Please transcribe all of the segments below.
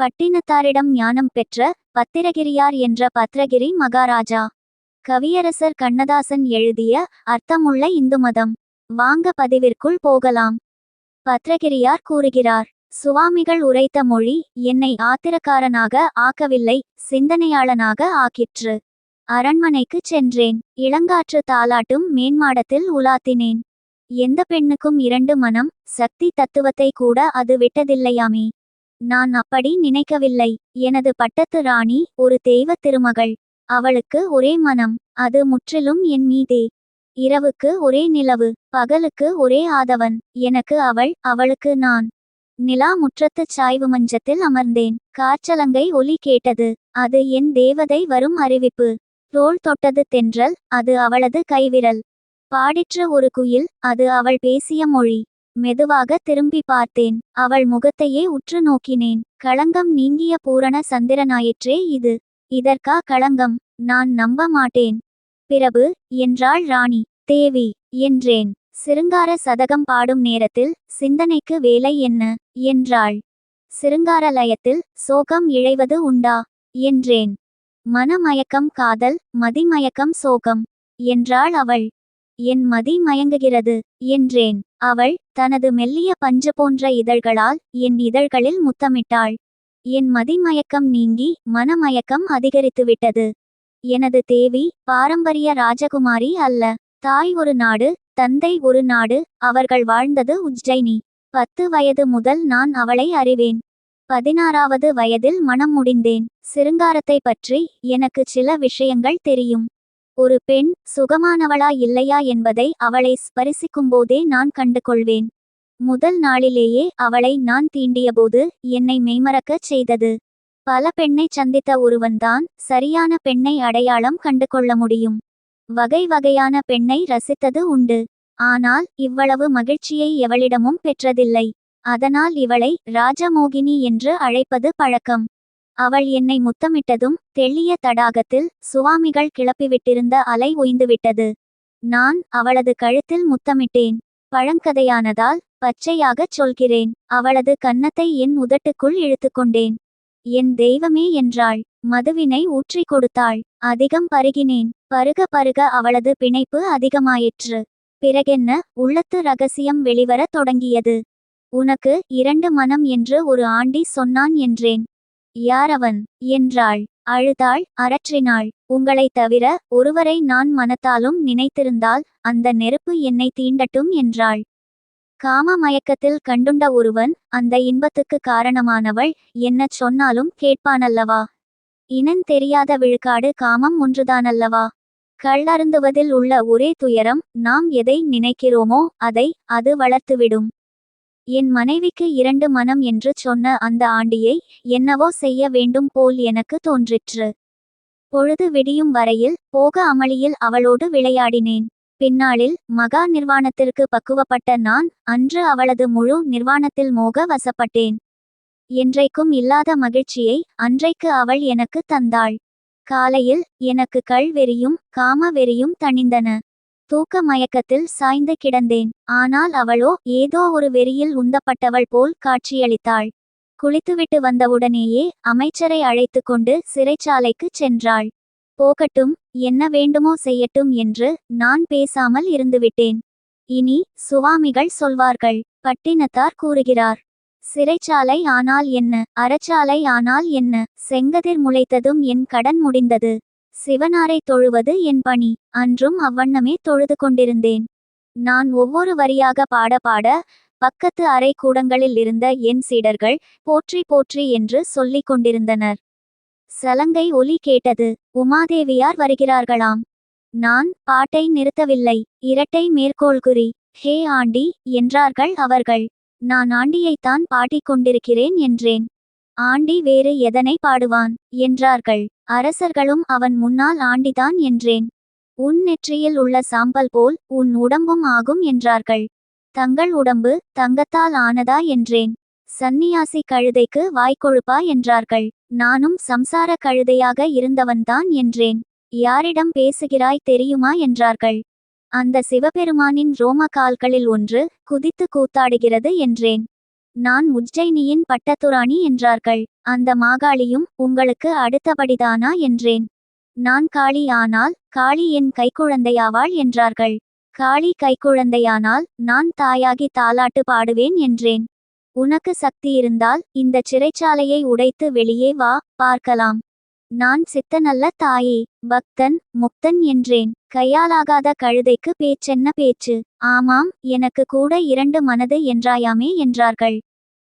பட்டினத்தாரிடம் ஞானம் பெற்ற பத்திரகிரியார் என்ற பத்ரகிரி மகாராஜா. கவியரசர் கண்ணதாசன் எழுதிய அர்த்தமுள்ள இந்து மதம். வாங்க பதிவிற்குள் போகலாம். பத்ரகிரியார் கூறுகிறார் சுவாமிகள் உரைத்த மொழி என்னை ஆத்திரக்காரனாக ஆக்கவில்லை சிந்தனையாளனாக ஆக்கிற்று. அரண்மனைக்குச் சென்றேன் இளங்காற்று தாலாட்டும் மேன்மாடத்தில் உலாத்தினேன். எந்த பெண்ணுக்கும் இரண்டு மனம் சக்தி தத்துவத்தை கூட அது விட்டதில்லையாமே. நான் அப்படி நினைக்கவில்லை. எனது பட்டத்து ராணி ஒரு தெய்வ திருமகள். அவளுக்கு ஒரே மனம் அது முற்றிலும் என் மீதே. இரவுக்கு ஒரே நிலவு பகலுக்கு ஒரே ஆதவன். எனக்கு அவள் அவளுக்கு நான். நிலா முற்றத்துச் சாய்வு மஞ்சத்தில் அமர்ந்தேன். காற்றலங்கை ஒலி கேட்டது அது என் தேவதை வரும் அறிவிப்பு. தோள் தொட்டது தென்றல் அது அவளது கைவிரல். பாடிற்று ஒரு குயில் அது அவள் பேசிய மொழி. மெதுவாக திரும்பி பார்த்தேன். அவள் முகத்தையே உற்று நோக்கினேன். களங்கம் நீங்கிய பூரண சந்திரனாயிற்றே இது. இதற்கா களங்கம்? நான் நம்ப மாட்டேன். பிரபு என்றாள் ராணி. தேவி என்றேன். சிருங்கார சதகம் பாடும் நேரத்தில் சிந்தனைக்கு வேலை என்ன? என்றாள். சிருங்காரலயத்தில் சோகம் இழைவது உண்டா? என்றேன். மனமயக்கம் காதல் மதிமயக்கம் சோகம் என்றாள் அவள். என் மதி மயங்குகிறது என்றேன். அவள் தனது மெல்லிய பஞ்சு போன்ற இதழ்களால் என் இதழ்களில் முத்தமிட்டாள். என் மதிமயக்கம் நீங்கி மனமயக்கம் அதிகரித்துவிட்டது. எனது தேவி பாரம்பரிய ராஜகுமாரி அல்ல. தாய் ஒரு நாடு தந்தை ஒரு நாடு அவர்கள் வாழ்ந்தது உஜ்ஜைனி பத்து வயது முதல் நான் அவளை அறிவேன். பதினாறாவது வயதில் மனம் முடிந்தேன். சிருங்காரத்தை பற்றி எனக்கு சில விஷயங்கள் தெரியும். ஒரு பெண் சுகமானவளா இல்லையா என்பதை அவளை ஸ்பரிசிக்கும்போதே நான் கண்டுகொள்வேன். முதல் நாளிலேயே அவளை நான் தீண்டியபோது என்னை மெய்மறக்கச் செய்தது. பல பெண்ணை சந்தித்த ஒருவன்தான் சரியான பெண்ணை அடையாளம் கண்டு கொள்ள முடியும். வகை வகையான பெண்ணை ரசித்தது உண்டு. ஆனால் இவ்வளவு மகிழ்ச்சியை எவளிடமும் பெற்றதில்லை. அதனால் இவளை ராஜமோகினி என்று அழைப்பது பழக்கம். அவள் என்னை முத்தமிட்டதும் தெள்ளிய தடாகத்தில் சுவாமிகள் கிளப்பிவிட்டிருந்த அலை ஒய்ந்துவிட்டது. நான் அவளது கழுத்தில் முத்தமிட்டேன். பழங்கதையானதால் பச்சையாகச் சொல்கிறேன். அவளது கன்னத்தை என் உதட்டுக்குள் இழுத்துக்கொண்டேன் என் தெய்வமே என்றாள். மதுவினை ஊற்றிக் கொடுத்தாள். அதிகம் பருகினேன். பருக பருக அவளது பிணைப்பு அதிகமாயிற்று. பிறகென்ன? உள்ளத்து ரகசியம் வெளிவரத் தொடங்கியது. உனக்கு இரண்டு மனம் என்று ஒரு ஆண்டி சொன்னான் என்றேன். யாரவன்? என்றாள். அழுதாள் அரற்றினாள். உங்களை தவிர ஒருவரை நான் மனத்தாலும் நினைத்திருந்தால் அந்த நெருப்பு என்னை தீண்டட்டும் என்றாள். காம மயக்கத்தில் கண்டுண்ட ஒருவன் அந்த இன்பத்துக்கு காரணமானவள் என்ன சொன்னாலும் கேட்பானல்லவா? இனம் தெரியாத விழுக்காடு காமம் ஒன்றுதானல்லவா? கள்ளருந்துவதில் உள்ள ஒரே துயரம் நாம் எதை நினைக்கிறோமோ அதை அது வளர்த்துவிடும். என் மனைவிக்கு இரண்டு மனம் என்று சொன்ன அந்த ஆண்டியை என்னவோ செய்ய வேண்டும் போல் எனக்கு தோன்றிற்று. பொழுது விடியும் வரையில் போக அமளியில் அவளோடு விளையாடினேன். பின்னாளில் மகா நிர்வாணத்திற்கு பக்குவப்பட்ட நான் அன்று அவளது முழு நிர்வாணத்தில் மோக வசப்பட்டேன். என்றைக்கும் இல்லாத மகிழ்ச்சியை அன்றைக்கு அவள் எனக்கு தந்தாள். காலையில் எனக்கு கள் வெறியும் காம வெறியும் தணிந்தன. தூக்க மயக்கத்தில் சாய்ந்து கிடந்தேன். ஆனால் அவளோ ஏதோ ஒரு வெறியில் உந்தப்பட்டவள் போல் காட்சியளித்தாள். குளித்துவிட்டு வந்தவுடனேயே அமைச்சரை அழைத்து கொண்டு சிறைச்சாலைக்குச் சென்றாள். போகட்டும் என்ன வேண்டுமோ செய்யட்டும் என்று நான் பேசாமல் இருந்துவிட்டேன். இனி சுவாமிகள் சொல்வார்கள் பட்டினத்தார் கூறுகிறார் சிறைச்சாலை ஆனால் என்ன அறச்சாலை ஆனால் என்ன செங்கதிர் முளைத்ததும் என் கடன் முடிந்தது. சிவனாரை தொழுவது என் பணி. அன்றும் அவ்வண்ணமே தொழுது கொண்டிருந்தேன். நான் ஒவ்வொரு வரியாக பாட பாட பக்கத்து அறை கூடங்களில் இருந்த என் சீடர்கள் போற்றி போற்றி என்று சொல்லிக் கொண்டிருந்தனர். சலங்கை ஒலி கேட்டது உமாதேவியார் வருகிறார்களாம். நான் பாட்டை நிறுத்தவில்லை. இரட்டை மேற்கோள்குறி. ஹே ஆண்டி என்றார்கள் அவர்கள். நான் ஆண்டியைத்தான் பாடிக்கொண்டிருக்கிறேன் என்றேன். ஆண்டி வேறு எதனை பாடுவான்? என்றார்கள். அரசர்களும் அவன் முன்னால் ஆண்டிதான் என்றேன். உன் நெற்றியில் உள்ள சாம்பல் போல் உன் உடம்பும் ஆகும் என்றார்கள். தங்கள் உடம்பு தங்கத்தால் ஆனதா என்றேன். சந்நியாசி கழுதைக்கு வாய்க்கொழுப்பா என்றார்கள். நானும் சம்சார கழுதையாக இருந்தவன்தான் என்றேன். யாரிடம் பேசுகிறாய் தெரியுமா என்றார்கள். அந்த சிவபெருமானின் ரோம கால்களில் ஒன்று குதித்து கூத்தாடுகிறது என்றேன். நான் உஜ்ஜயினியின் பட்டத்துராணி என்றார்கள். அந்த மாகாளியும் உங்களுக்கு அடுத்தபடிதானா? என்றேன். நான் காளி ஆனால் காளி என் கைக்குழந்தையாவாள் என்றார்கள். காளி கைக்குழந்தையானால் நான் தாயாகி தாலாட்டு பாடுவேன் என்றேன். உனக்கு சக்தி இருந்தால் இந்த சிறைச்சாலையை உடைத்து வெளியே வா பார்க்கலாம். நான் சித்தனல்ல தாயே பக்தன் முக்தன் என்றேன். கையாலாகாத கழுதைக்கு பேச்சென்ன பேச்சு? ஆமாம் எனக்கு கூட இரண்டு மனது என்றாயாமே என்றார்கள்.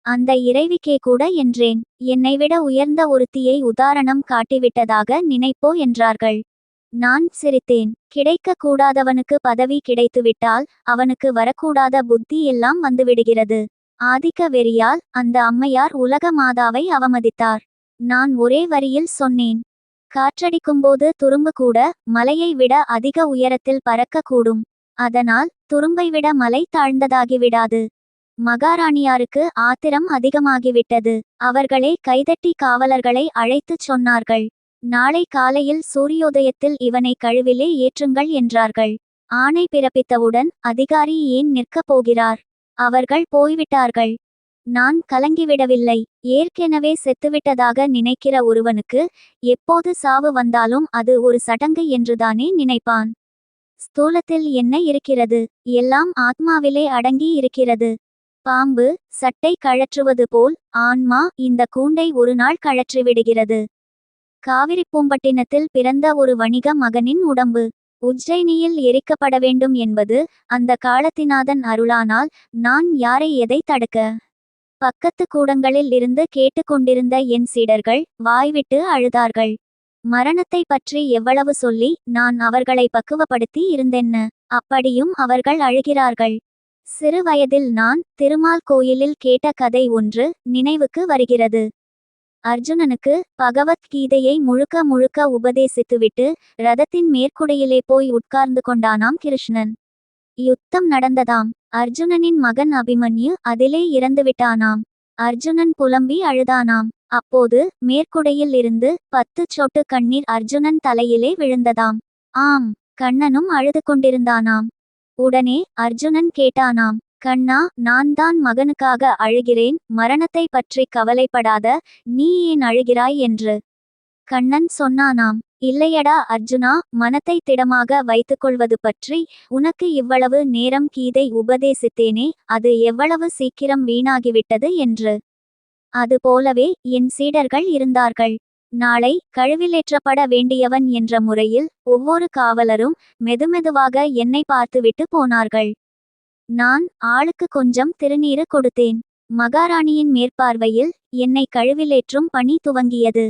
அந்த இறைவிக்கே கூட என்றேன். என்னைவிட உயர்ந்த ஒருத்தியை உதாரணம் காட்டிவிட்டதாக நினைப்போ என்றார்கள். நான் சிரித்தேன். கிடைக்க கூடாதவனுக்கு பதவி கிடைத்துவிட்டால் அவனுக்கு வரக்கூடாத புத்தி எல்லாம் வந்துவிடுகிறது. ஆதிக்க வெறியால் அந்த அம்மையார் உலக மாதாவை அவமதித்தார். நான் ஒரே வரியில் சொன்னேன். காற்றடிக்கும்போது துரும்பு கூட மலையை விட அதிக உயரத்தில் பறக்கக்கூடும். அதனால் துரும்பை விட மலை தாழ்ந்ததாகிவிடாது. மகாராணியாருக்கு ஆத்திரம் அதிகமாகிவிட்டது. அவர்களே கைதட்டி காவலர்களை அழைத்துச் சொன்னார்கள். நாளை காலையில் சூரியோதயத்தில் இவனை கழுவிலே ஏற்றுங்கள் என்றார்கள். ஆணை பிறப்பித்தவுடன் அதிகாரி ஏன் நிற்கப் போகிறார்? அவர்கள் போய்விட்டார்கள். நான் கலங்கிவிடவில்லை. ஏற்கெனவே செத்துவிட்டதாக நினைக்கிற ஒருவனுக்கு எப்போது சாவு வந்தாலும் அது ஒரு சடங்கு என்றுதானே நினைப்பான். ஸ்தூலத்தில் என்ன இருக்கிறது? எல்லாம் ஆத்மாவிலே அடங்கி இருக்கிறது. பாம்பு சட்டை கழற்றுவது போல் ஆன்மா இந்த கூண்டை ஒரு நாள் கழற்றிவிடுகிறது. காவிரிப்பூம்பட்டினத்தில் பிறந்த ஒரு வணிக மகனின் உடம்பு. உஜ்ஜயினியில் எரிக்கப்பட வேண்டும் என்பது அந்த காலத்தினாதன் அருளானால் நான் யாரை எதை தடுக்க பக்கத்து கூடங்களில் இருந்து கேட்டுக்கொண்டிருந்த என் சீடர்கள் வாய்விட்டு அழுதார்கள். மரணத்தை பற்றி எவ்வளவு சொல்லி நான் அவர்களை பக்குவப்படுத்தி இருந்தென்ன? அப்படியும் அவர்கள் அழுகிறார்கள். சிறு வயதில் நான் திருமால் கோயிலில் கேட்ட கதை ஒன்று நினைவுக்கு வருகிறது. அர்ஜுனனுக்கு பகவத்கீதையை முழுக்க முழுக்க உபதேசித்துவிட்டு ரதத்தின் மேற்குடையிலே போய் உட்கார்ந்து கொண்டானாம் கிருஷ்ணன். யுத்தம் நடந்ததாம். அர்ஜுனனின் மகன் அபிமன்யு அதிலே இறந்துவிட்டானாம். அர்ஜுனன் புலம்பி அழுதானாம். அப்போது மேற்குடையில் இருந்து பத்து சொட்டு கண்ணீர் அர்ஜுனன் தலையிலே விழுந்ததாம். ஆம் கண்ணனும் அழுது கொண்டிருந்தானாம். உடனே அர்ஜுனன் கேட்டானாம் கண்ணா நான் தான் மகனுக்காக அழுகிறேன். மரணத்தை பற்றி கவலைப்படாத. நீ ஏன் அழுகிறாய்? என்று. கண்ணன் சொன்னானாம் இல்லையடா அர்ஜுனா மனத்தை திடமாக வைத்துக்கொள்வது பற்றி உனக்கு இவ்வளவு நேரம் கீதை உபதேசித்தேனே அது எவ்வளவு சீக்கிரம் வீணாகிவிட்டது என்று. அதுபோலவே என் சீடர்கள் இருந்தார்கள். நாளை கழுவிலேற்றப்பட வேண்டியவன் என்ற முறையில் ஒவ்வொரு காவலரும் மெதுமெதுவாக என்னை பார்த்துவிட்டு போனார்கள். நான் ஆளுக்கு கொஞ்சம் திருநீறு கொடுத்தேன். மகாராணியின் மேற்பார்வையில் என்னை கழுவிலேற்றும் பணி துவங்கியது.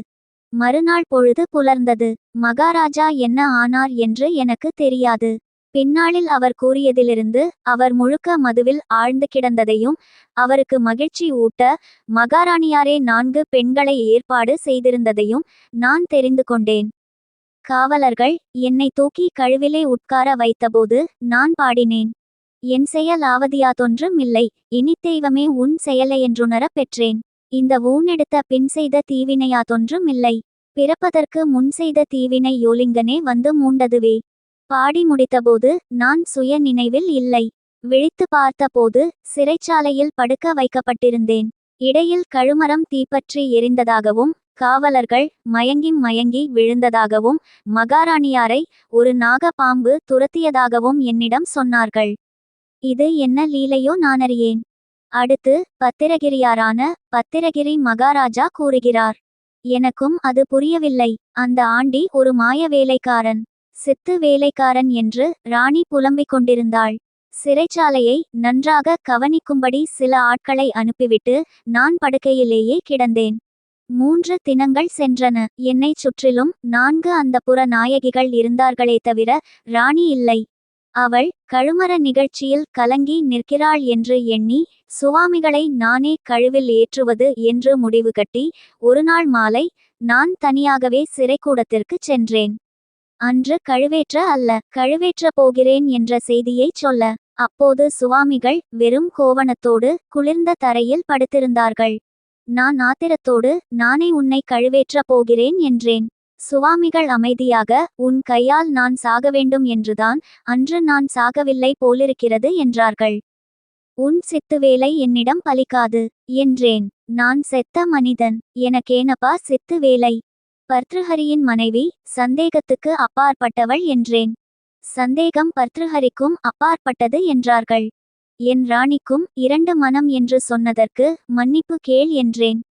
மறுநாள் பொழுது புலர்ந்தது. மகாராஜா என்ன ஆனார் என்று எனக்கு தெரியாது. பின்னாளில் அவர் கூறியதிலிருந்து அவர் முழுக்க மதுவில் ஆழ்ந்து கிடந்ததையும் அவருக்கு மகிழ்ச்சி ஊட்ட மகாராணியாரே நான்கு பெண்களை ஏற்பாடு செய்திருந்ததையும் நான் தெரிந்து கொண்டேன். காவலர்கள் என்னை தூக்கி கழுவிலே உட்கார வைத்தபோது நான் பாடினேன். என் செயல் ஆவதியாதொன்றும் இல்லை. இனி தெய்வமே உன் செயலையென்றுணரப் பெற்றேன். இந்த ஊனெடுத்த பின் செய்த தீவினையாதொன்றும் இல்லை. பிறப்பதற்கு முன் செய்த தீவினை யோலிங்கனே வந்து மூண்டதுவே. பாடி முடித்தபோது நான் சுய நினைவில் இல்லை. விழித்து பார்த்தபோது சிறைச்சாலையில் படுக்க வைக்கப்பட்டிருந்தேன். இடையில் கழுமரம் தீப்பற்றி எரிந்ததாகவும் காவலர்கள் மயங்கி மயங்கி விழுந்ததாகவும் மகாராணியாரை ஒரு நாக பாம்பு துரத்தியதாகவும் என்னிடம் சொன்னார்கள். இது என்ன லீலையோ நானறியேன் அடுத்து பத்திரகிரியாரான பத்திரகிரி மகாராஜா கூறுகிறார். எனக்கும் அது புரியவில்லை. அந்த ஆண்டி ஒரு மாய வேலைக்காரன் சித்து வேலைக்காரன் என்று ராணி புலம்பிக் கொண்டிருந்தாள். சிறைச்சாலையை நன்றாக கவனிக்கும்படி சில ஆட்களை அனுப்பிவிட்டு நான் படுக்கையிலேயே கிடந்தேன். மூன்று தினங்கள் சென்றன. என்னைச் சுற்றிலும் நான்கு அந்த புற நாயகிகள் இருந்தார்களே தவிர ராணி இல்லை. அவள் கழுமர நிகழ்ச்சியில் கலங்கி நிற்கிறாள் என்று எண்ணி சுவாமிகளை நானே கழுவில் ஏற்றுவது என்று முடிவு கட்டி ஒருநாள் மாலை நான் தனியாகவே சிறைக்கூடத்திற்குச் சென்றேன். அன்று கழுவேற்ற அல்ல கழுவேற்ற போகிறேன் என்ற செய்தியை சொல்ல அப்போது சுவாமிகள் வெறும் கோவணத்தோடு குளிர்ந்த தரையில் படுத்திருந்தார்கள். நான் ஆத்திரத்தோடு நானே உன்னை கழுவேற்ற போகிறேன் என்றேன். சுவாமிகள் அமைதியாக உன் கையால் நான் சாக வேண்டும் என்றுதான் அன்று நான் சாகவில்லை போலிருக்கிறது என்றார்கள். உன் சித்துவேலை என்னிடம் பலிக்காது என்றேன். நான் செத்த மனிதன் எனக்கேனப்பா சித்து வேலை? பர்த்ருஹரியின் மனைவி சந்தேகத்துக்கு அப்பாற்பட்டவள் என்றேன். சந்தேகம் பர்த்ருஹரிக்கும் அப்பாற்பட்டது என்றார்கள். என் ராணிக்கும் இரண்டு மனம் என்று சொன்னதற்கு மன்னிப்பு கேள் என்றேன்.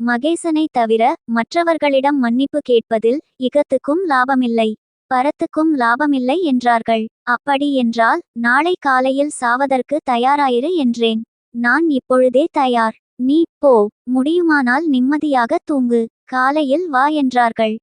மகேசனை தவிர மற்றவர்களிடம் மன்னிப்பு கேட்பதில் இகத்துக்கும் லாபமில்லை பரத்துக்கும் லாபமில்லை என்றார்கள். அப்படி என்றால் நாளை காலையில் சாவதற்கு தயாராயிரு என்றேன். நான் இப்பொழுதே தயார். நீ போ. முடியுமானால் நிம்மதியாக தூங்கு. காலையில் வா என்றார்கள்.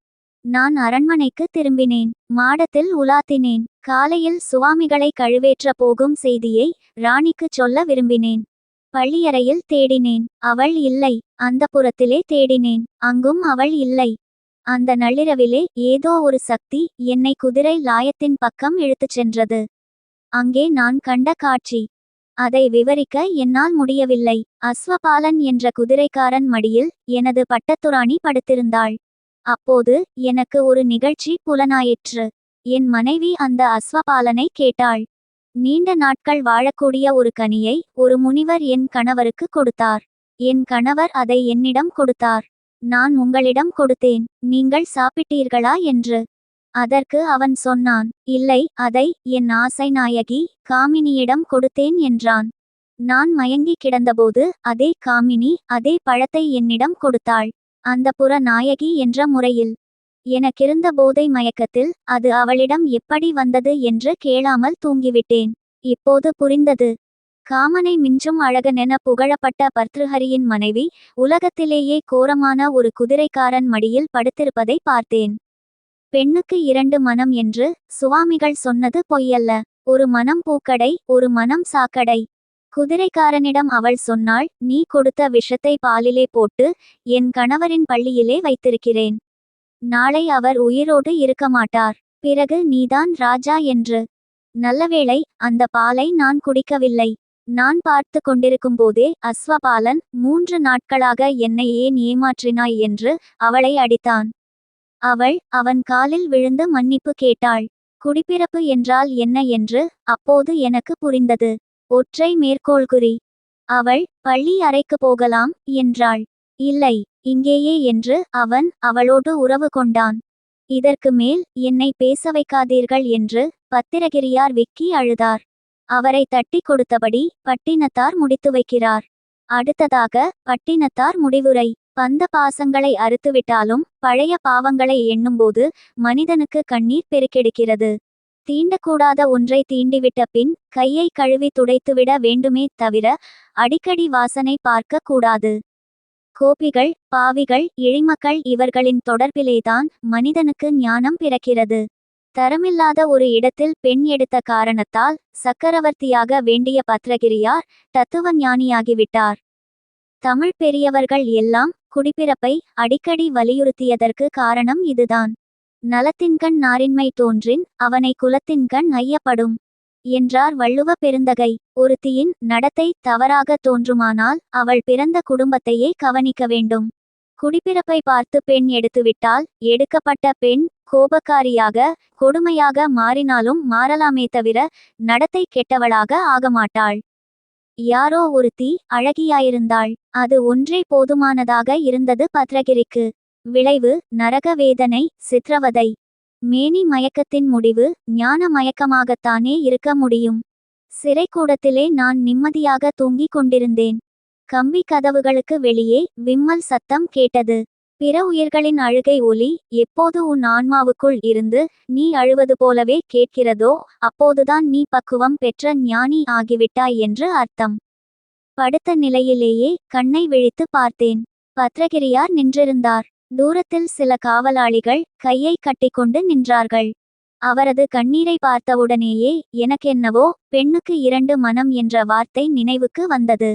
நான் அரண்மனைக்கு திரும்பினேன். மாடத்தில் உலாத்தினேன். காலையில் சுவாமிகளை கழுவேற்ற போகும் செய்தியை ராணிக்குச் சொல்ல விரும்பினேன். பள்ளியறையில் தேடினேன். அவள் இல்லை. அந்த புறத்திலே தேடினேன். அங்கும் அவள் இல்லை. அந்த நள்ளிரவிலே ஏதோ ஒரு சக்தி என்னை குதிரை லாயத்தின் பக்கம் இழுத்துச் சென்றது. அங்கே நான் கண்ட காட்சி. அதை விவரிக்க என்னால் முடியவில்லை. அஸ்வபாலன் என்ற குதிரைக்காரன் மடியில் எனது பட்டத்துராணி படுத்திருந்தாள். அப்போது எனக்கு ஒரு நிகழ்ச்சி புலனாயிற்று. என் மனைவி அந்த அஸ்வபாலனை கேட்டாள். நீண்ட நாட்கள் வாழக்கூடிய ஒரு கனியை ஒரு முனிவர் என் கணவருக்கு கொடுத்தார். என் கணவர் அதை என்னிடம் கொடுத்தார். நான் உங்களிடம் கொடுத்தேன். நீங்கள் சாப்பிட்டீர்களா என்று. அதற்கு அவன் சொன்னான். இல்லை அதை என் ஆசை நாயகி காமினியிடம் கொடுத்தேன் என்றான். நான் மயங்கி கிடந்தபோது அதே காமினி அதே பழத்தை என்னிடம் கொடுத்தாள். அந்த புற நாயகி என்ற முறையில். எனக்கிருந்த போதை மயக்கத்தில் அது அவளிடம் எப்படி வந்தது என்று கேளாமல் தூங்கிவிட்டேன். இப்போது புரிந்தது. காமனை மிஞ்சும் அழகனென புகழப்பட்ட பர்த்ருஹரியின் மனைவி உலகத்திலேயே கோரமான ஒரு குதிரைக்காரன் மடியில் படுத்திருப்பதை பார்த்தேன். பெண்ணுக்கு இரண்டு மனம் என்று சுவாமிகள் சொன்னது பொய்யல்ல. ஒரு மனம் பூக்கடை ஒரு மனம் சாக்கடை. குதிரைக்காரனிடம் அவள் சொன்னாள் நீ கொடுத்த விஷத்தை பாலிலே போட்டு என் கணவரின் பள்ளியிலே வைத்திருக்கிறேன். நாளை அவர் உயிரோடு இருக்க மாட்டார். பிறகு நீதான் ராஜா என்று. நல்லவேளை அந்த பாலை நான் குடிக்கவில்லை. நான் பார்த்து கொண்டிருக்கும்போதே அஸ்வபாலன் மூன்று நாட்களாக என்னை ஏன் ஏமாற்றினாய் என்று அவளை அடித்தான். அவள் அவன் காலில் விழுந்து மன்னிப்பு கேட்டாள். குடிப்பிறப்பு என்றால் என்ன என்று அப்போது எனக்கு புரிந்தது. ஒற்றை மேற்கோள்குறி. அவள் பள்ளி அறைக்கு போகலாம் என்றாள். இல்லை இங்கேயே என்று அவன் அவளோடு உறவு கொண்டான். இதற்கு மேல் என்னை பேச வைக்காதீர்கள் என்று பத்திரகிரியார் விக்கி அழுதார். அவரை தட்டி கொடுத்தபடி பட்டினத்தார் முடித்து வைக்கிறார். அடுத்ததாக பட்டினத்தார் முடிவுரை. பந்த பாசங்களை அறுத்துவிட்டாலும் பழைய பாவங்களை எண்ணும்போது மனிதனுக்கு கண்ணீர் பெருக்கெடுக்கிறது. தீண்டக்கூடாத ஒன்றை தீண்டிவிட்ட பின் கையை கழுவி துடைத்துவிட வேண்டுமே தவிர அடிக்கடி வாசனை பார்க்க கூடாது. கோபிகள் பாவிகள் இழிமக்கள் இவர்களின் தொடர்பிலேதான் மனிதனுக்கு ஞானம் பிறக்கிறது. தரமில்லாத ஒரு இடத்தில் பெண் எடுத்த காரணத்தால் சக்கரவர்த்தியாக வேண்டிய பத்ரகிரியார் தத்துவ ஞானியாகிவிட்டார் தமிழ் பெரியவர்கள் எல்லாம் குடிப்பிறப்பை அடிக்கடி வலியுறுத்தியதற்கு காரணம் இதுதான். நலத்தின்கண் நாரின்மை தோன்றின் அவனை குலத்தின்கண் ஐயப்படும். என்றார் வள்ளுவ பெருந்தகை. ஒருத்தியின் நடத்தை தவறாக தோன்றுமானால் அவள் பிறந்த குடும்பத்தையே கவனிக்க வேண்டும். குடிப்பிறப்பை பார்த்து பெண் எடுத்துவிட்டால் எடுக்கப்பட்ட பெண் கோபக்காரியாக கொடுமையாக மாறினாலும் மாறலாமே தவிர நடத்தை கெட்டவளாக ஆகமாட்டாள். யாரோ ஒருத்தி அழகியாயிருந்தாள். அது ஒன்றே போதுமானதாக இருந்தது பத்ரகிரிக்கு. விளைவு நரக வேதனை சித்திரவதை. மேனி மயக்கத்தின் முடிவு ஞான மயக்கமாகத்தானே இருக்க முடியும். சிறைக்கூடத்திலே நான் நிம்மதியாக தூங்கிக் கொண்டிருந்தேன். கம்பி கதவுகளுக்கு வெளியே விம்மல் சத்தம் கேட்டது. பிற உயிர்களின் அழுகை ஒலி எப்போது உன் ஆன்மாவுக்குள் இருந்து நீ அழுவது போலவே கேட்கிறதோ அப்போதுதான் நீ பக்குவம் பெற்ற ஞானி ஆகிவிட்டாய் என்று அர்த்தம். படுத்த நிலையிலேயே கண்ணை விழித்து பார்த்தேன். பத்ரகிரியார் நின்றிருந்தார். தூரத்தில் சில காவலாளிகள் கையை கட்டிக்கொண்டு நின்றார்கள். அவரது கண்ணீரை பார்த்தவுடனேயே எனக்கென்னவோ பெண்ணுக்கு இரண்டு மனம் என்ற வார்த்தை நினைவுக்கு வந்தது.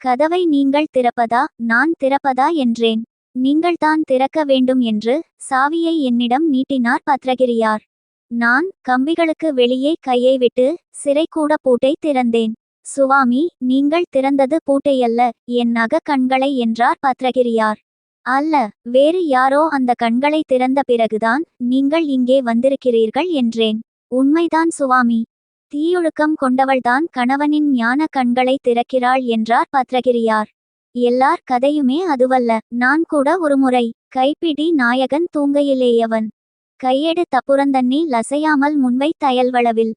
கதவை நீங்கள் திறப்பதா? நான் திறப்பதா? என்றேன். நீங்கள்தான் திறக்க வேண்டும் என்று சாவியை என்னிடம் நீட்டினார் பத்ரகிரியார். நான் கம்பிகளுக்கு வெளியே கையை விட்டு சிறைக்கூட பூட்டை திறந்தேன். சுவாமி நீங்கள் திறந்தது பூட்டையல்ல என் நக கண்களை என்றார் பத்ரகிரியார். அல்ல வேறு யாரோ அந்த கண்களை திறந்த பிறகுதான் நீங்கள் இங்கே வந்திருக்கிறீர்கள் என்றேன். உண்மைதான் சுவாமி. தீயொழுக்கம் கொண்டவள்தான் கணவனின் ஞான கண்களை திறக்கிறாள் என்றார் பத்ரகிரியார். எல்லார் கதையுமே அதுவல்ல நான் கூட ஒருமுறை கைப்பிடி நாயகன் தூங்கையிலேயவன். கையெடு தப்புறந்தண்ணி லசையாமல் முன்வை தயல்வளவில்.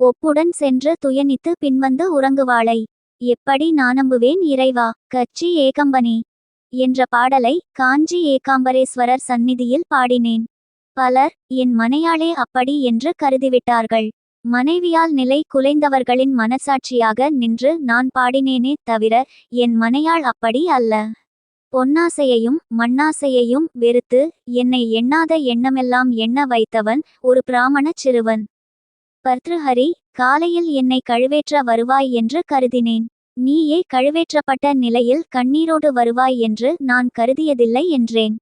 ஒப்புடன் சென்று துயனித்து பின்வந்து உறங்குவாளை. எப்படி நானம்புவேன் இறைவா கச்சி ஏகம்பனே என்ற பாடலை காஞ்சி ஏகாம்பரேஸ்வரர் சந்நிதியில் பாடினேன். பலர் என் மனையாளே அப்படி என்று கருதிவிட்டார்கள். மனைவியால் நிலை குலைந்தவர்களின் மனசாட்சியாக நின்று நான் பாடினேனே தவிர என் மனையாள் அப்படி அல்ல. பொன்னாசையையும் மண்ணாசையையும் வெறுத்து என்னை எண்ணாத எண்ணமெல்லாம் எண்ண வைத்தவன் ஒரு பிராமணச் சிறுவன். பர்த்ருஹரி காலையில் என்னை கழுவேற்ற வருவாய் என்று கருதினேன். நீயே கழுவேற்றப்பட்ட நிலையில் கண்ணீரோடு வருவாய் என்று நான் கருதியதில்லை என்றேன்.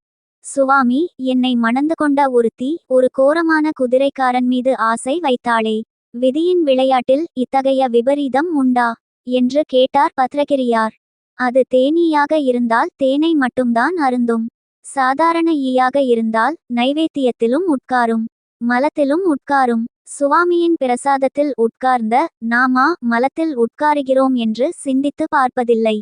சுவாமி என்னை மணந்து கொண்ட ஒருத்தி ஒரு கோரமான குதிரைக்காரன் மீது ஆசை வைத்தாளே. விதியின் விளையாட்டில் இத்தகைய விபரீதம் உண்டா? என்று கேட்டார் பத்ரகிரியார். அது தேனீயாக இருந்தால் தேனை மட்டும்தான் அருந்தும். சாதாரண ஈயாக இருந்தால் நைவேத்தியத்திலும் உட்காரும். மலத்திலும் உட்காரும். சுவாமியின் பிரசாதத்தில் உட்கார்ந்த நாமா மலத்தில் உட்காருகிறோம் என்று சிந்தித்து பார்ப்பதில்லை.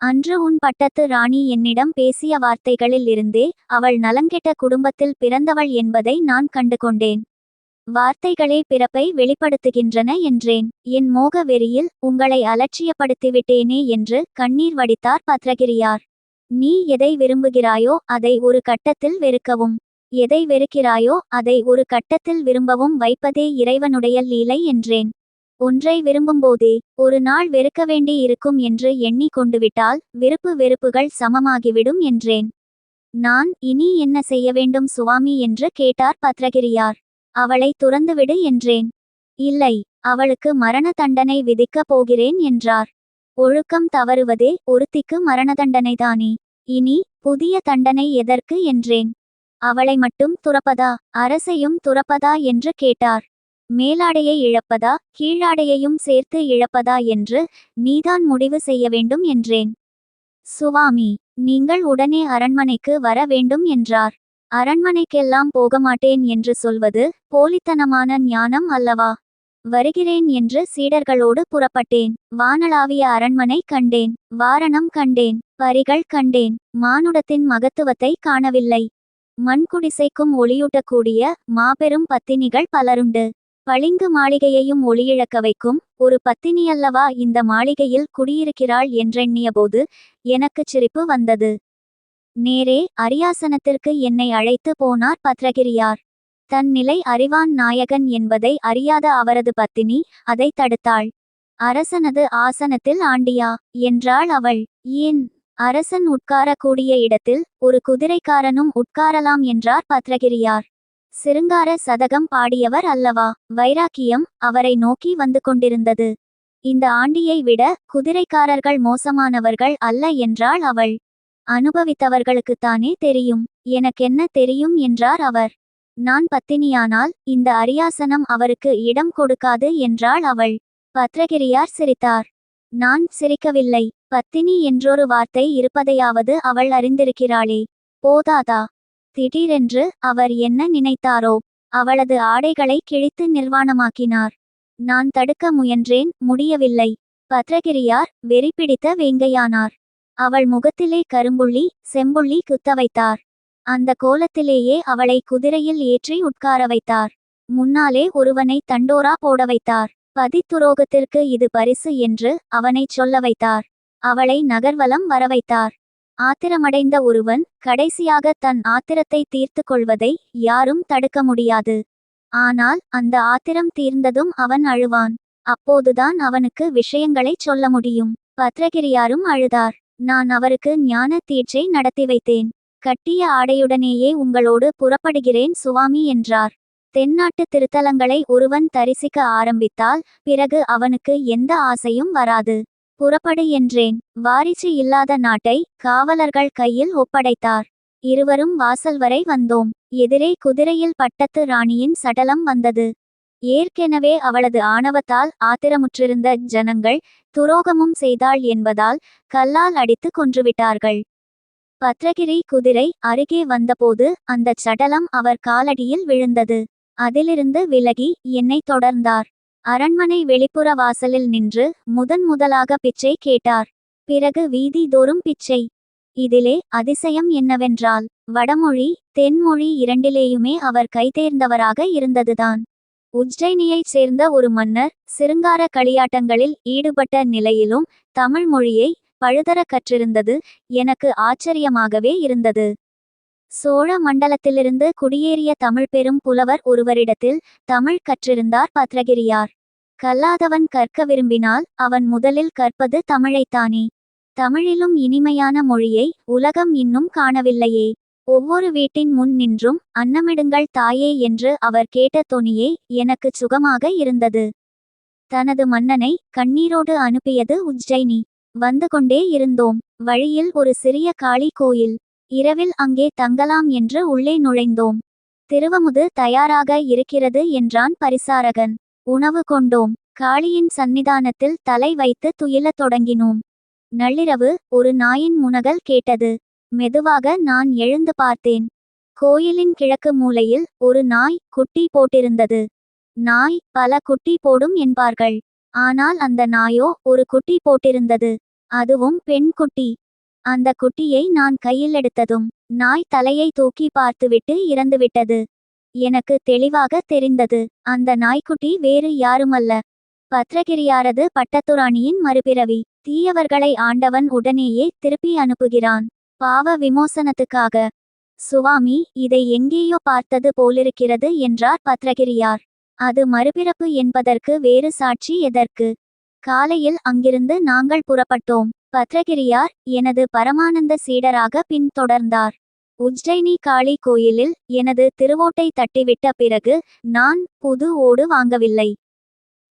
அன்று உன் பட்டத்து ராணி என்னிடம் பேசிய வார்த்தைகளில் இருந்தே அவள் நலங்கெட்ட குடும்பத்தில் பிறந்தவள் என்பதை நான் கண்டு கொண்டேன் வார்த்தைகளே பிறப்பை வெளிப்படுத்துகின்றன என்றேன். என் மோக வெறியில் உங்களை அலட்சியப்படுத்திவிட்டேனே என்று கண்ணீர் வடித்தார் பத்ரகிரியார். நீ எதை விரும்புகிறாயோ அதை ஒரு கட்டத்தில் வெறுக்கவும். எதை வெறுக்கிறாயோ அதை ஒரு கட்டத்தில் விரும்பவும் வைப்பதே இறைவனுடைய லீலை என்றேன். ஒன்றை விரும்பும்போதே ஒரு நாள் வெறுக்க வேண்டி இருக்கும் என்று எண்ணி கொண்டுவிட்டால் விருப்பு வெறுப்புகள் சமமாகிவிடும் என்றேன். நான் இனி என்ன செய்ய வேண்டும் சுவாமி என்று கேட்டார் பத்ரகிரியார். அவளை துறந்துவிடு என்றேன். இல்லை அவளுக்கு மரண தண்டனை விதிக்கப் போகிறேன் என்றார். ஒழுக்கம் தவறுவதே ஒருத்திக்கு மரண தண்டனைதானே. இனி புதிய தண்டனை எதற்கு என்றேன். அவளை மட்டும் துறப்பதா? அரசையும் துறப்பதா? என்று கேட்டார். மேலாடையை இழப்பதா? கீழாடையையும் சேர்த்து இழப்பதா? என்று நீதான் முடிவு செய்ய வேண்டும் என்றேன். சுவாமி நீங்கள் உடனே அரண்மனைக்கு வர வேண்டும் என்றார். அரண்மனைக்கெல்லாம் போகமாட்டேன் என்று சொல்வது போலித்தனமான ஞானம் அல்லவா? வருகிறேன் என்று சீடர்களோடு புறப்பட்டேன். வானளாவிய அரண்மனை கண்டேன். வாரணம் கண்டேன். பரிகள் கண்டேன். மானுடத்தின் மகத்துவத்தை காணவில்லை. மண்குடிசைக்கும் ஒளியூட்டக்கூடிய மாபெரும் பத்தினிகள் பலருண்டு. பளிங்கு மாளிகையையும் ஒளியிழக்க வைக்கும் ஒரு பத்தினியல்லவா இந்த மாளிகையில் குடியிருக்கிறாள் என்றெண்ணியபோது எனக்குச் சிரிப்பு வந்தது. நேரே அரியாசனத்திற்கு என்னை அழைத்து போனார் பத்ரகிரியார். தன் நிலை அறிவான் நாயகன் என்பதை அறியாத அவரது பத்தினி அதை தடுத்தாள். அரசனது ஆசனத்தில் ஆண்டியா? என்றாள் அவள். ஏன்? அரசன் உட்காரக்கூடிய இடத்தில் ஒரு குதிரைக்காரனும் உட்காரலாம் என்றார் பத்ரகிரியார். சிருங்கார சதகம் பாடியவர் அல்லவா? வைராக்கியம் அவரை நோக்கி வந்து கொண்டிருந்தது. இந்த ஆண்டியை விட குதிரைக்காரர்கள் மோசமானவர்கள் அல்ல என்றாள் அவள். அனுபவித்தவர்களுக்குத்தானே தெரியும். எனக்கென்ன தெரியும் என்றார் அவர். நான் பத்தினியானால் இந்த அரியாசனம் அவருக்கு இடம் கொடுக்காது என்றாள் அவள். பத்ரகிரியார் சிரித்தார். நான் சிரிக்கவில்லை. பத்தினி என்றொரு வார்த்தை இருப்பதையாவது அவள் அறிந்திருக்கிறாளே. போதாதா? திடீரென்று அவர் என்ன நினைத்தாரோ அவளது ஆடைகளை கிழித்து நிர்வாணமாக்கினார். நான் தடுக்க முயன்றேன் முடியவில்லை. பத்ரகிரியார் வெறி பிடித்த வேங்கையானார். அவள் முகத்திலே கரும்புள்ளி செம்புள்ளி குத்த வைத்தார். அந்த கோலத்திலேயே அவளை குதிரையில் ஏற்றி உட்கார வைத்தார். முன்னாலே ஒருவனை தண்டோரா போட வைத்தார். பதித்துரோகத்திற்கு இது பரிசு என்று அவனைச் சொல்ல வைத்தார். அவளை நகர்வலம் வரவைத்தார். ஆத்திரமடைந்த ஒருவன் கடைசியாக தன் ஆத்திரத்தை தீர்த்து கொள்வதை யாரும் தடுக்க முடியாது. ஆனால் அந்த ஆத்திரம் தீர்ந்ததும் அவன் அழுவான். அப்போதுதான் அவனுக்கு விஷயங்களைச் சொல்ல முடியும். பத்ரகிரியாரும் அழுதார். நான் அவருக்கு ஞான தீட்சை நடத்தி வைத்தேன். கட்டிய ஆடையுடனேயே உங்களோடு புறப்படுகிறேன் சுவாமி என்றார். தென்னாட்டு திருத்தலங்களை ஒருவன் தரிசிக்க ஆரம்பித்தால் பிறகு அவனுக்கு எந்த ஆசையும் வராது. புறப்படு என்றேன். வாரிசு இல்லாத நாட்டை காவலர்கள் கையில் ஒப்படைத்தார். இருவரும் வாசல் வரை வந்தோம். எதிரே குதிரையில் பட்டத்து ராணியின் சடலம் வந்தது. ஏற்கெனவே அவளது ஆணவத்தால் ஆத்திரமுற்றிருந்த ஜனங்கள் துரோகமும் செய்தாள் என்பதால் கல்லால் அடித்து கொன்றுவிட்டார்கள். பத்ரகிரி குதிரை அருகே வந்தபோது அந்தச் சடலம் அவர் காலடியில் விழுந்தது. அதிலிருந்து விலகி என்னை தொடர்ந்தார். அரண்மனை வெளிப்புற வாசலில் நின்று முதன் முதலாக பிச்சை கேட்டார். பிறகு வீதி தோறும் பிச்சை. இதிலே அதிசயம் என்னவென்றால் வடமொழி தென்மொழி இரண்டிலேயுமே அவர் கைதேர்ந்தவராக இருந்ததுதான். உஜ்ஜயினியைச் சேர்ந்த ஒரு மன்னர் சிருங்கார களியாட்டங்களில் ஈடுபட்ட நிலையிலும் தமிழ் மொழியை பழுதர கற்றிருந்தது எனக்கு ஆச்சரியமாகவே இருந்தது. சோழ மண்டலத்திலிருந்து குடியேறிய தமிழ் பெரும் புலவர் ஒருவரிடத்தில் தமிழ் கற்றிருந்தார் பத்ரகிரியார். கல்லாதவன் கற்க விரும்பினால் அவன் முதலில் கற்பது தமிழைத்தானே. தமிழிலும் இனிமையான மொழியை உலகம் இன்னும் காணவில்லையே. ஒவ்வொரு வீட்டின் முன் நின்றும் அன்னமிடுங்கள் தாயே என்று அவர் கேட்ட தொனியே எனக்கு சுகமாக இருந்தது. தனது மன்னனை கண்ணீரோடு அனுப்பியது உஜ்ஜயினி. வந்து கொண்டே இருந்தோம். வழியில் ஒரு சிறிய காளி கோயில். இரவில் அங்கே தங்கலாம் என்று உள்ளே நுழைந்தோம். திருவமுது தயாராக இருக்கிறது என்றான் பரிசாரகன். உணவு கொண்டோம். காளியின் சந்நிதானத்தில் தலை வைத்து துயிலத் தொடங்கினோம். நள்ளிரவு ஒரு நாயின் முனகல் கேட்டது. மெதுவாக நான் எழுந்து பார்த்தேன். கோயிலின் கிழக்கு மூலையில் ஒரு நாய் குட்டி போட்டிருந்தது. நாய் பல குட்டி போடும் என்பார்கள். ஆனால் அந்த நாயோ ஒரு குட்டி போட்டிருந்தது. அதுவும் பெண் குட்டி. அந்த குட்டியை நான் கையில் எடுத்ததும் நாய் தலையை தூக்கி பார்த்துவிட்டு இறந்துவிட்டது. எனக்கு தெளிவாக தெரிந்தது அந்த நாய்க்குட்டி வேறு யாருமல்ல. பத்ரகிரியாரது பட்டத்துராணியின் மறுபிறவி தீயவர்களை ஆண்டவன் உடனேயே திருப்பி அனுப்புகிறான். பாவ விமோசனத்துக்காக. சுவாமி இதை எங்கேயோ பார்த்தது போலிருக்கிறது என்றார் பத்ரகிரியார் அது மறுபிறப்பு என்பதற்கு வேறு சாட்சி எதற்கு? காலையில் அங்கிருந்து நாங்கள் புறப்பட்டோம். பத்ரகிரியார் எனது பரமானந்த சீடராக பின்தொடர்ந்தார். உஜ்ஜயினி காளி கோயிலில் எனது திருவோட்டை தட்டிவிட்ட பிறகு நான் புது ஓடு வாங்கவில்லை.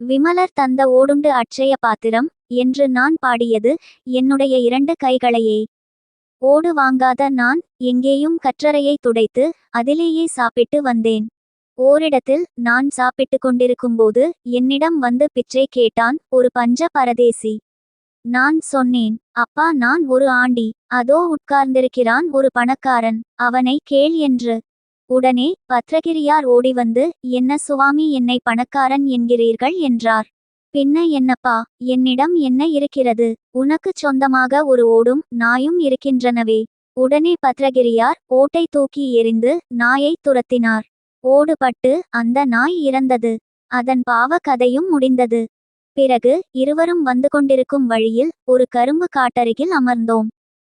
விமலர் தந்த ஓடுண்டு அட்சய பாத்திரம் என்று நான் பாடியது என்னுடைய இரண்டு கைகளையே. ஓடு வாங்காத நான் எங்கேயும் கற்றறையை துடைத்து அதிலேயே சாப்பிட்டு வந்தேன். ஓரிடத்தில் நான் சாப்பிட்டு கொண்டிருக்கும்போது என்னிடம் வந்து பிச்சை கேட்டான் ஒரு பஞ்ச பரதேசி. நான் சொன்னேன் அப்பா நான் ஒரு ஆண்டி அதோ உட்கார்ந்திருக்கிறான் ஒரு பணக்காரன் அவனை கேள் என்று. உடனே பத்ரகிரியார் ஓடிவந்து என்ன சுவாமி என்னை பணக்காரன் என்கிறீர்கள்? என்றார். பின்ன என்னப்பா என்னிடம் என்ன இருக்கிறது? உனக்குச் சொந்தமாக ஒரு ஓடும் நாயும் இருக்கின்றனவே. உடனே பத்ரகிரியார் ஓட்டை தூக்கி எறிந்து நாயை துரத்தினார். ஓடுபட்டு அந்த நாய் இறந்தது. அதன் பாவ கதையும் முடிந்தது. பிறகு இருவரும் வந்து கொண்டிருக்கும் வழியில் ஒரு கரும்பு காட்டருகில் அமர்ந்தோம்.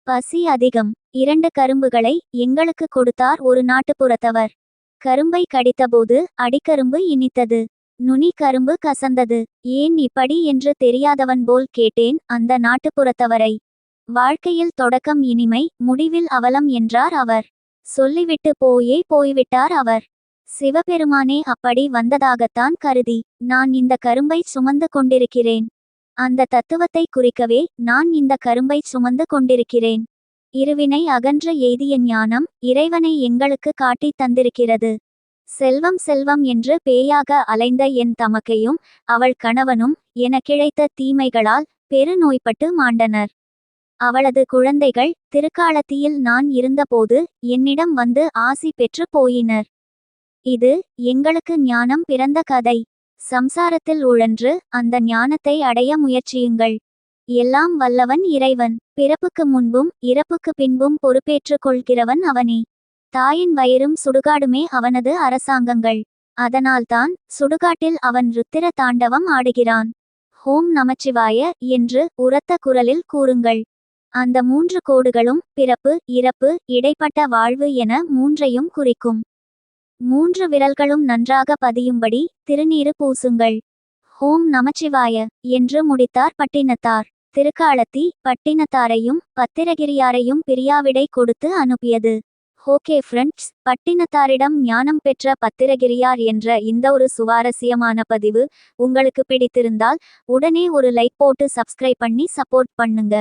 பசி அதிகம். இரண்டு கரும்புகளை எங்களுக்கு கொடுத்தார் ஒரு நாட்டுப்புறத்தவர். கரும்பை கடித்தபோது அடிக்கரும்பு இனித்தது. நுனி கரும்பு கசந்தது. ஏன் இப்படி என்று தெரியாதவன் போல் கேட்டேன் அந்த நாட்டுப்புறத்தவரை. வாழ்க்கையில் தொடக்கம் இனிமை முடிவில் அவலம் என்றார் அவர். சொல்லிவிட்டு போயே போய்விட்டார் அவர். சிவபெருமானே அப்படி வந்ததாகத்தான் கருதி நான் இந்த கரும்பை சுமந்து கொண்டிருக்கிறேன். அந்த தத்துவத்தை குறிக்கவே நான் இந்த கரும்பை சுமந்து கொண்டிருக்கிறேன். இருவினை அகன்ற எய்திய ஞானம் இறைவனை எங்களுக்கு காட்டித் தந்திருக்கிறது. செல்வம் செல்வம் என்று பேயாக அலைந்த என் தமக்கையும் அவள் கணவனும் என கிழைத்த தீமைகளால் பெருநோய்பட்டு மாண்டனர். அவளது குழந்தைகள் திருக்காலத்தியில் நான் இருந்தபோது என்னிடம் வந்து ஆசி பெற்று போயினர். இது எங்களுக்கு ஞானம் பிறந்த கதை. சம்சாரத்தில் உழன்று அந்த ஞானத்தை அடைய முயற்சியுங்கள். எல்லாம் வல்லவன் இறைவன். பிறப்புக்கு முன்பும் இறப்புக்கு பின்பும் பொறுப்பேற்றுக் கொள்கிறவன் அவனே. தாயின் வயிறும் சுடுகாடுமே அவனது அரசாங்கங்கள். அதனால்தான் சுடுகாட்டில் அவன் ருத்திர தாண்டவம் ஆடுகிறான். ஹோம் நமச்சிவாய என்று உரத்த குரலில் கூறுங்கள். அந்த மூன்று கோடுகளும் பிறப்பு இறப்பு இடைப்பட்ட வாழ்வு என மூன்றையும் குறிக்கும். மூன்று விரல்களும் நன்றாக பதியும்படி திருநீறு பூசுங்கள். ஹோம் நமச்சிவாய என்று முடித்தார் பட்டினத்தார். திருக்காலத்தி பட்டினத்தாரையும் பத்திரகிரியாரையும் பிரியாவிடை கொடுத்து அனுப்பியது. ஓகே ஃப்ரெண்ட்ஸ் பட்டினத்தாரிடம் ஞானம் பெற்ற பத்திரகிரியார் என்ற இந்த ஒரு சுவாரஸ்யமான பதிவு உங்களுக்கு பிடித்திருந்தால் உடனே ஒரு லைக் போட்டு சப்ஸ்கிரைப் பண்ணி சப்போர்ட் பண்ணுங்க.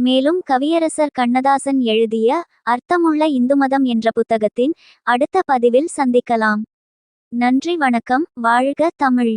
மேலும் கவியரசர் கண்ணதாசன் எழுதிய அர்த்தமுள்ள இந்து மதம் என்ற புத்தகத்தின் அடுத்த பதிவில் சந்திக்கலாம். நன்றி வணக்கம். வாழ்க தமிழ்.